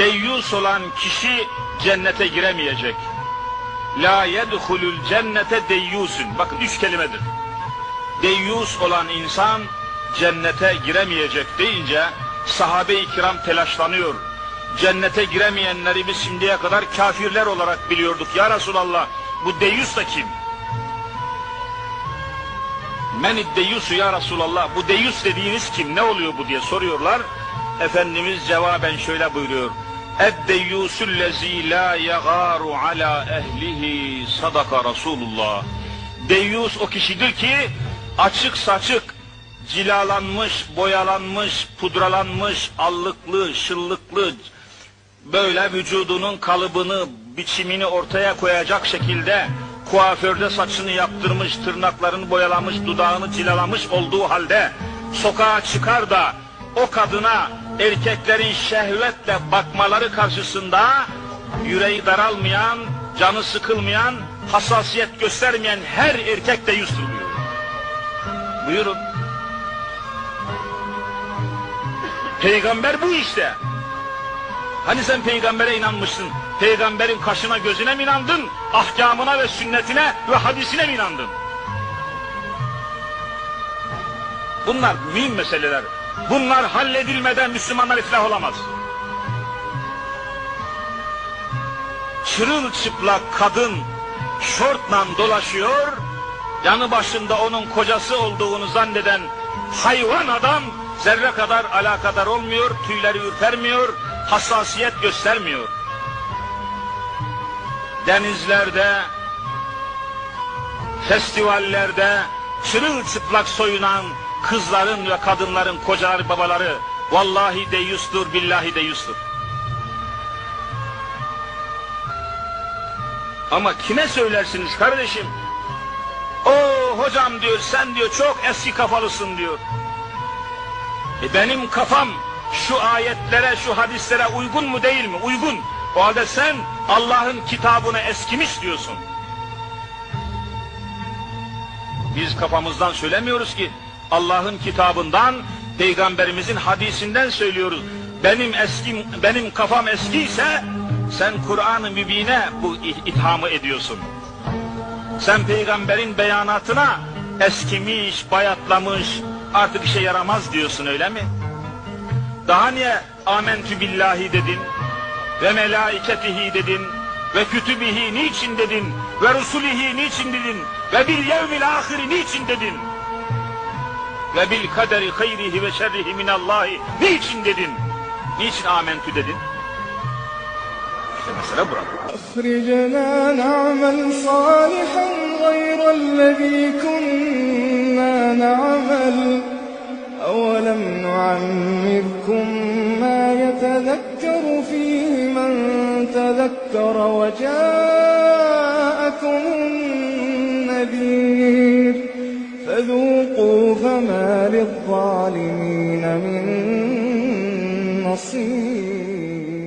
Deyyus olan kişi cennete giremeyecek. La yedhulul cennete deyyusun. Bakın üç kelimedir. Deyyus olan insan cennete giremeyecek deyince sahabe-i kiram telaşlanıyor. Cennete giremeyenleri biz şimdiye kadar kafirler olarak biliyorduk. Ya Resulallah bu deyyus da kim? Men deyyusu ya Resulallah bu deyyus dediğiniz kim ne oluyor bu diye soruyorlar. Efendimiz cevaben şöyle buyuruyor. Eddeyyusullezî la yagâru ala ehlihi sadaka Resulullah. Deyyus o kişidir ki açık saçık, cilalanmış, boyalanmış, pudralanmış, allıklı, şıllıklı, böyle vücudunun kalıbını, biçimini ortaya koyacak şekilde kuaförde saçını yaptırmış, tırnaklarını boyalamış, dudağını cilalamış olduğu halde sokağa çıkar da o kadına erkeklerin şehvetle bakmaları karşısında yüreği daralmayan, canı sıkılmayan, hassasiyet göstermeyen her erkek de yüz buyuruyor. Buyurun. Peygamber bu işte. Hani sen peygambere inanmışsın? Peygamberin kaşına gözüne mi inandın? Ahkamına ve sünnetine ve hadisine mi inandın? Bunlar mühim meseleler. Bunlar halledilmeden Müslümanlar iflah olamaz. Çırılçıplak kadın şortla dolaşıyor, yanı başında onun kocası olduğunu zanneden hayvan adam zerre kadar alakadar olmuyor, tüyleri ürpermiyor, hassasiyet göstermiyor. Denizlerde, festivallerde çırılçıplak soyunan kızların ve kadınların kocaları babaları vallahi deyustur billahi deyustur. Ama kime söylersiniz kardeşim? O hocam diyor sen diyor çok eski kafalısın diyor. E benim kafam şu ayetlere şu hadislere uygun mu değil mi? Uygun. O halde sen Allah'ın kitabına eskimiş diyorsun. Biz kafamızdan söylemiyoruz ki Allah'ın kitabından, peygamberimizin hadisinden söylüyoruz. Benim eski benim kafam eskiyse sen Kur'an-ı Mübin'e bu ithamı ediyorsun. Sen peygamberin beyanatına eskimiş, bayatlamış, artık işe yaramaz diyorsun öyle mi? Daha niye amentü billahi dedin ve melaiketihi dedin ve kütübihi niçin dedin ve rusulihi niçin dedin ve bil yevmil ahiri niçin dedin ve bil kaderi hayrihi ve şerrihi minallahi niçin dedin niçin amentü dedin işte mesele burada نعمل صالحا غير الذي كنا نعمل أولم نعمركم ما يتذكر فيه من تذكر وجاءكم فما للظالمين من نصير